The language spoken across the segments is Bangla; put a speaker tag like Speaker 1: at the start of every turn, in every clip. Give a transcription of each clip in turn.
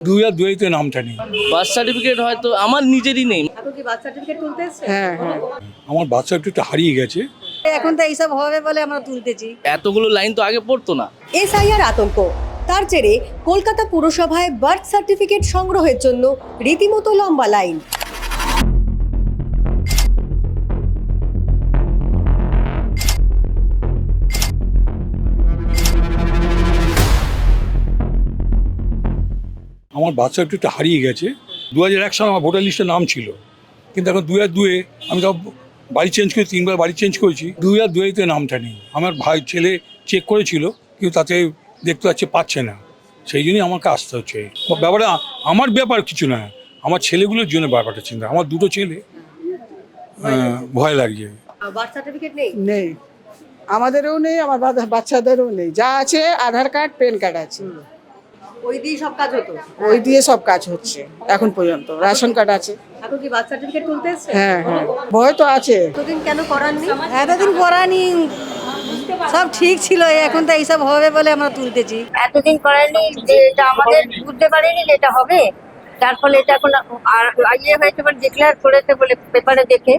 Speaker 1: দু হাজার দুইতে নামটা নেই।
Speaker 2: বার্থ সার্টিফিকেট হয়তো আমার নিজেরই নেই।
Speaker 3: এখন বার্থ সার্টিফিকেট
Speaker 4: হ্যাঁ হ্যাঁ।
Speaker 1: আমার বার্থ একটু হারিয়ে গেছে।
Speaker 3: এখন তো এইসব হবে বলে আমরা তুলতেছি
Speaker 2: এতগুলো লাইন তো আগে পড়তো না।
Speaker 3: এসআইআর আতঙ্ক। তার জেরে কলকাতা পুরসভায় বার্থ সার্টিফিকেট সংগ্রহের জন্য রীতিমতো লম্বা লাইন
Speaker 1: আমার বাচ্চা একটু একটু হারিয়ে গেছে। দু হাজার এক সালে আমার ভোটার লিস্টে নাম ছিল। কিন্তু এখন দু হাজার দুয়ে আমি সব বাড়ি চেঞ্জ করে তিনবার বাড়ি চেঞ্জ করেছি। দু হাজার দুয়েতে নামটা নেই। আমার ভাই ছেলে চেক করেছিল কিন্তু তাতে দেখতে পাচ্ছে পাচ্ছে না। সেই জন্যই আমাকে আসতে হচ্ছে। ব্যাপারটা আমার ব্যাপার কিছু না। আমার ছেলেগুলোর জন্য ব্যাপারটা চিন্তা। আমার দুটো ছেলে ভয় লাগছে
Speaker 3: বার্থ সার্টিফিকেট নেই?
Speaker 4: নেই। আমাদেরও নেই আমার বাচ্চাদেরও নেই। যা আছে আধার কার্ড প্যান কার্ড আছে।
Speaker 3: ওই দিয়ে সব কাজ হতো?
Speaker 4: ওই দিয়ে সব কাজ হচ্ছে এখন পর্যন্ত। রেশন কার্ড আছে।
Speaker 3: এখন কি বার্থ সার্টিফিকেট তুলতে এসছে?
Speaker 4: হ্যাঁ হ্যাঁ। ভয় তো আছে।
Speaker 3: এতদিন কেন করাননি
Speaker 5: এতদিন করানি। সব ঠিক ছিল এখন তো এইসব হবে বলে আমরা তুলতেছি।
Speaker 6: এতদিন করেনি যে এটা আমাদের বুঝতে পারিনি যে এটা হবে। যার ফলে এটা এখন আর ইয়ে হয়েছে মানে ডিক্লেয়ার করেছে বলে পেপারে দেখে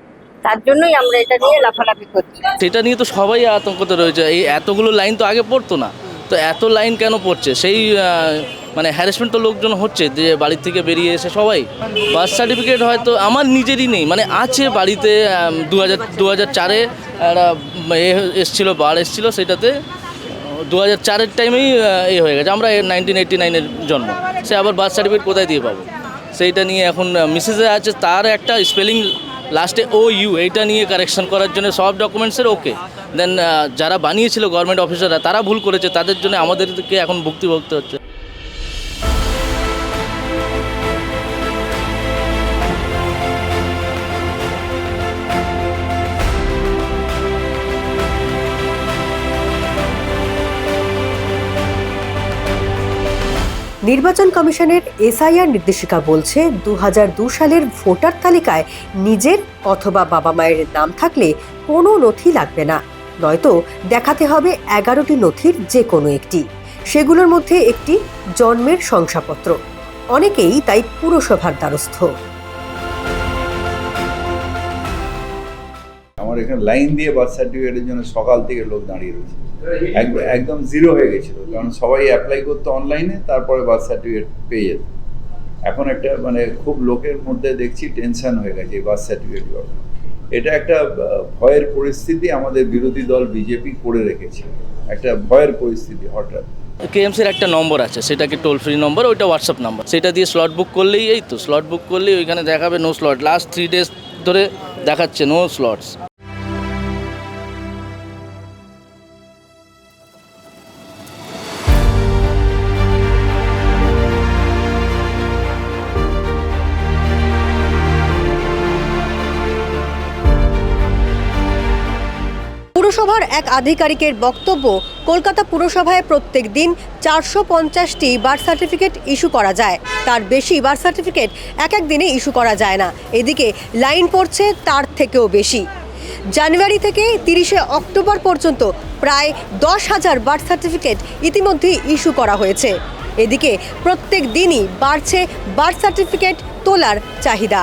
Speaker 6: তার জন্যই আমরা এটা নিয়ে লাফালাফি করছি।
Speaker 2: সেটা নিয়ে তো সবাই আতঙ্কতে রয়েছে। এই এতগুলো লাইন তো আগে পড়তো না। তো এত লাইন কেন পড়ছে? সেই মানে হ্যারাসমেন্ট তো লোকজন হচ্ছে, যে বাড়ির থেকে বেরিয়ে এসে সবাই। বার্থ সার্টিফিকেট হয়তো আমার নিজেরই নেই মানে আছে বাড়িতে দু হাজার দু হাজার চারে একটা এসছিলো, বার এসছিলো সেটাতে। দু হাজার চারের টাইমেই এ হয়ে গেছে, আমরা নাইনটিন এইটটি নাইনের জন্ম। সে আবার বার্থ সার্টিফিকেট কোথায় দিয়ে পাবো? সেইটা নিয়ে এখন মিসেসে আছে, তার একটা স্পেলিং লাস্টে ও ইউ এইটা নিয়ে কারেকশন করার জন্য সব ডকুমেন্টসের ওকে দেন যারা বানিয়েছিল গভর্নমেন্ট অফিসাররা তারা ভুল করেছে, তাদের জন্য আমাদেরকে এখন ভুক্তি ভুগতে হচ্ছে।
Speaker 3: নির্বাচন কমিশনের এসআইআর নির্দেশিকা বলছে দু সালের ভোটার তালিকায় নিজের অথবা বাবা মায়ের নাম থাকলে কোনো নথি লাগবে না। নয়তো দেখাতে হবে এগারোটি নথির যে কোনো একটি। সেগুলোর মধ্যে একটি জন্মের শংসাপত্র। অনেকেই তাই পুরসভার দ্বারস্থ।
Speaker 7: আমার এখানে লাইন দিয়ে বার্থ সার্টিফিকেটের জন্য সকাল থেকে লোক দাঁড়িয়ে রয়েছে। একদম জিরো হয়ে গেছিল, কারণ সবাই অ্যাপ্লাই করতো অনলাইনে তারপরে বার্থ সার্টিফিকেট পেয়ে যেত। এখন একটা মানে খুব লোকের মধ্যে দেখছি টেনশন হয়ে গেছে এই বার্থ সার্টিফিকেট এটা একটা ভয়ের পরিস্থিতি আমাদের বিরোধী দল বিজেপি করে রেখেছে। একটা ভয়ের পরিস্থিতি, হঠাৎ।
Speaker 2: কেএমসির একটা নম্বর আছে, সেটাকে টোল ফ্রি নম্বর ওইটা হোয়াটসঅ্যাপ নাম্বার সেটা দিয়ে স্লট বুক করলেই, এই তো স্লট বুক করলেই ওইখানে দেখাবে no slot last three days ধরে দেখাচ্ছে নো স্লটস
Speaker 3: পুরসভার এক আধিকারিকের বক্তব্য, কলকাতা পুরসভায় প্রত্যেক দিন চারশো পঞ্চাশটি বার্থ সার্টিফিকেট ইস্যু করা যায়। তার বেশি বার্থ সার্টিফিকেট এক এক দিনে ইস্যু করা যায় না। এদিকে লাইন পড়ছে তার থেকেও বেশি। জানুয়ারি থেকে তিরিশে অক্টোবর পর্যন্ত প্রায় দশ হাজার বার্থ সার্টিফিকেট ইতিমধ্যেই ইস্যু করা হয়েছে। এদিকে প্রত্যেক দিনই বাড়ছে বার্থ সার্টিফিকেট তোলার চাহিদা।